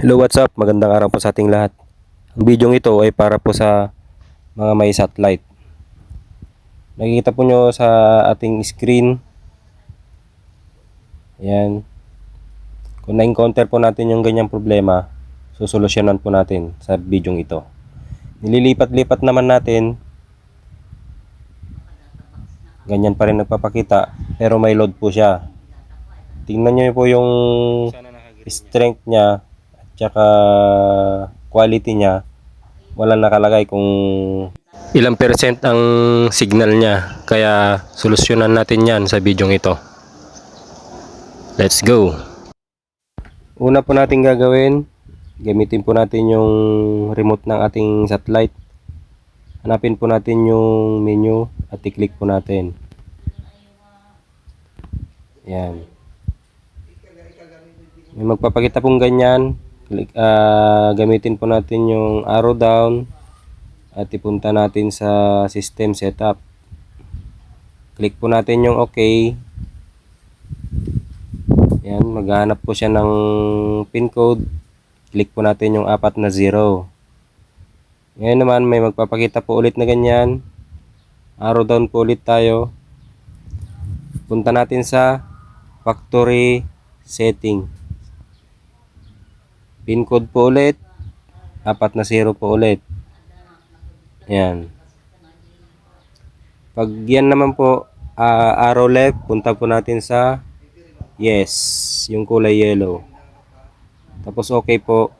Hello, what's up? Magandang araw po sa ating lahat. Ang video ito ay para po sa mga may satellite. Nakikita po nyo sa ating screen. Ayan. Kung na-encounter po natin yung ganyang problema, susolusyonan po natin sa video ito. Nililipat-lipat naman natin. Ganyan pa rin nagpapakita, pero may load po siya. Tingnan nyo po yung strength niya at saka quality niya wala nakalagay kung ilang percent ang signal niya. Kaya solusyonan natin yan sa video ito. Let's go! Una po natin gagawin gamitin po natin yung remote ng ating satellite. Hanapin po natin yung menu at i-click po natin. Yan may magpapakita pong ganyan. Click, ah, gamitin po natin yung arrow down at ipunta natin sa system setup. Click po natin yung OK. Yan, maghahanap po siya ng pin code. Click po natin yung apat na zero. Ngayon naman may magpapakita po ulit na ganyan. Arrow down po ulit tayo. Punta natin sa factory setting. Pin code po ulit. Apat na zero po ulit. Yan. Pag yan naman po, ah, arrow left, punta po natin sa yes, yung kulay yellow. Tapos okay po.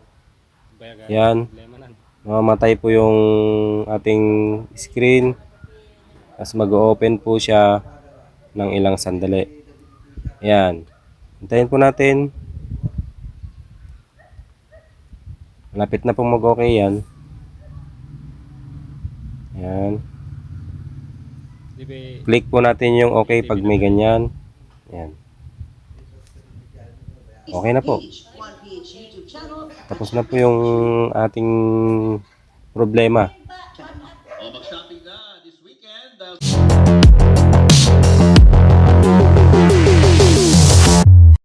Yan. Mamamatay po yung ating screen. Tapos mag-open po siya ng ilang sandali. Yan. Hintayin po natin. Malapit na pong mag-okay yan. Yan. Click po natin yung okay pag may ganyan. Yan. Okay na po. Tapos na po yung ating problema.